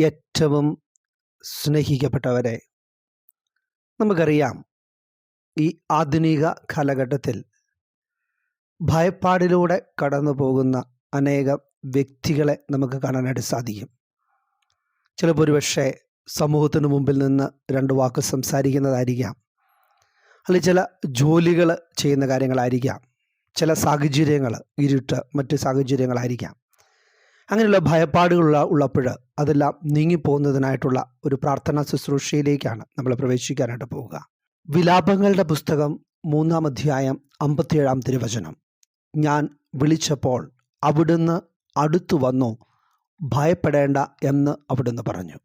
ഏറ്റവും സ്നേഹിക്കപ്പെട്ടവരെ നമുക്കറിയാം ഈ ആധുനിക കാലഘട്ടത്തിൽ ഭയപ്പാടിലൂടെ കടന്നു പോകുന്ന അനേകം വ്യക്തികളെ നമുക്ക് കാണാനായിട്ട് സാധിക്കും. ചിലപ്പോൾ ഒരുപക്ഷെ സമൂഹത്തിന് മുമ്പിൽ നിന്ന് രണ്ട് വാക്ക് സംസാരിക്കുന്നതായിരിക്കാം. അല്ലെങ്കിൽ ചില ജോലികൾ ചെയ്യുന്ന കാര്യങ്ങളായിരിക്കാം. ചില സാഹചര്യങ്ങൾ ഇരുട്ട് മറ്റ് സാഹചര്യങ്ങളായിരിക്കാം. അങ്ങനെയുള്ള ഭയപ്പാടുകളുള്ള ഉള്ളപ്പോൾ അതെല്ലാം നീങ്ങിപ്പോകുന്നതിനായിട്ടുള്ള ഒരു പ്രാർത്ഥനാ ശുശ്രൂഷയിലേക്കാണ് നമ്മൾ പ്രവേശിക്കാനായിട്ട് പോവുക വിലാപങ്ങളുടെ പുസ്തകം മൂന്നാം അധ്യായം അമ്പത്തിയേഴാം തിരുവചനം. ഞാൻ വിളിച്ചപ്പോൾ അവിടുന്ന് അടുത്തു വന്നു ഭയപ്പെടേണ്ട എന്ന് അവിടുന്ന് പറഞ്ഞു.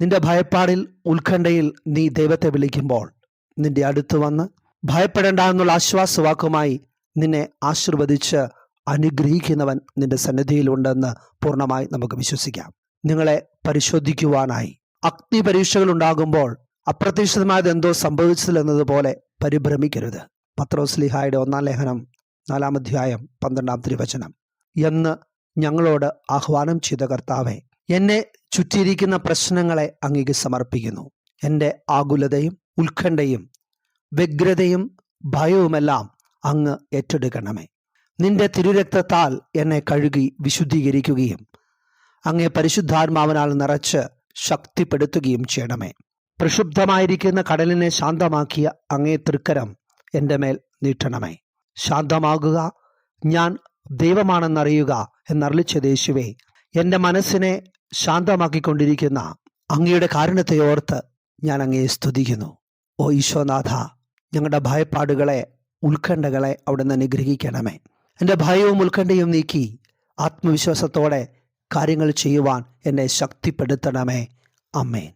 നിന്റെ ഭയപ്പാടിൽ ഉത്കണ്ഠയിൽ നീ ദൈവത്തെ വിളിക്കുമ്പോൾ നിന്റെ അടുത്ത് വന്ന് ഭയപ്പെടേണ്ട എന്നുള്ള ആശ്വാസവാക്കുമായി നിന്നെ ആശീർവദിച്ച് അനുഗ്രഹിക്കുന്നവൻ നിന്റെ സന്നിധിയിലുണ്ടെന്ന് പൂർണമായി നമുക്ക് വിശ്വസിക്കാം. നിങ്ങളെ പരിശോധിക്കുവാനായി അഗ്നി പരീക്ഷകൾ ഉണ്ടാകുമ്പോൾ അപ്രതീക്ഷിതമായത് എന്തോ സംഭവിച്ചതിലെന്നതുപോലെ പരിഭ്രമിക്കരുത്. പത്രോസ്ലിഹായുടെ ഒന്നാം ലേഖനം നാലാം അധ്യായം പന്ത്രണ്ടാം തിരുവചനം. എന്ന് ഞങ്ങളോട് ആഹ്വാനം ചെയ്ത കർത്താവെ എന്നെ ചുറ്റിയിരിക്കുന്ന പ്രശ്നങ്ങളെ അങ്ങേക്ക് സമർപ്പിക്കുന്നു. എന്റെ ആകുലതയും ഉത്കണ്ഠയും വ്യഗ്രതയും ഭയവുമെല്ലാം അങ്ങ് ഏറ്റെടുക്കണമേ. നിന്റെ തിരുരക്തത്താൽ എന്നെ കഴുകി വിശുദ്ധീകരിക്കുകയും അങ്ങേ പരിശുദ്ധാത്മാവനാൽ നിറച്ച് ശക്തിപ്പെടുത്തുകയും ചെയ്യണമേ. പ്രക്ഷുബ്ധമായിരിക്കുന്ന കടലിനെ ശാന്തമാക്കിയ അങ്ങേ തൃക്കരം എന്റെ മേൽ നീട്ടണമേ. ശാന്തമാകുക ഞാൻ ദൈവമാണെന്നറിയുക എന്നറിളിച്ച യേശുവേ എന്റെ മനസ്സിനെ ശാന്തമാക്കിക്കൊണ്ടിരിക്കുന്ന അങ്ങയുടെ കാരണത്തെ ഓർത്ത് ഞാൻ അങ്ങയെ സ്തുതിക്കുന്നു. ഓ ഈശോനാഥ ഞങ്ങളുടെ ഭയപ്പാടുകളെ ഉത്കണ്ഠകളെ അവിടെ നിന്ന് അനുഗ്രഹിക്കണമേ. എന്റെ ഭയവും ഉത്കണ്ഠയും നീക്കി ആത്മവിശ്വാസത്തോടെ കാര്യങ്ങൾ ചെയ്യുവാൻ എന്നെ ശക്തിപ്പെടുത്തണമേ. അമ്മേൻ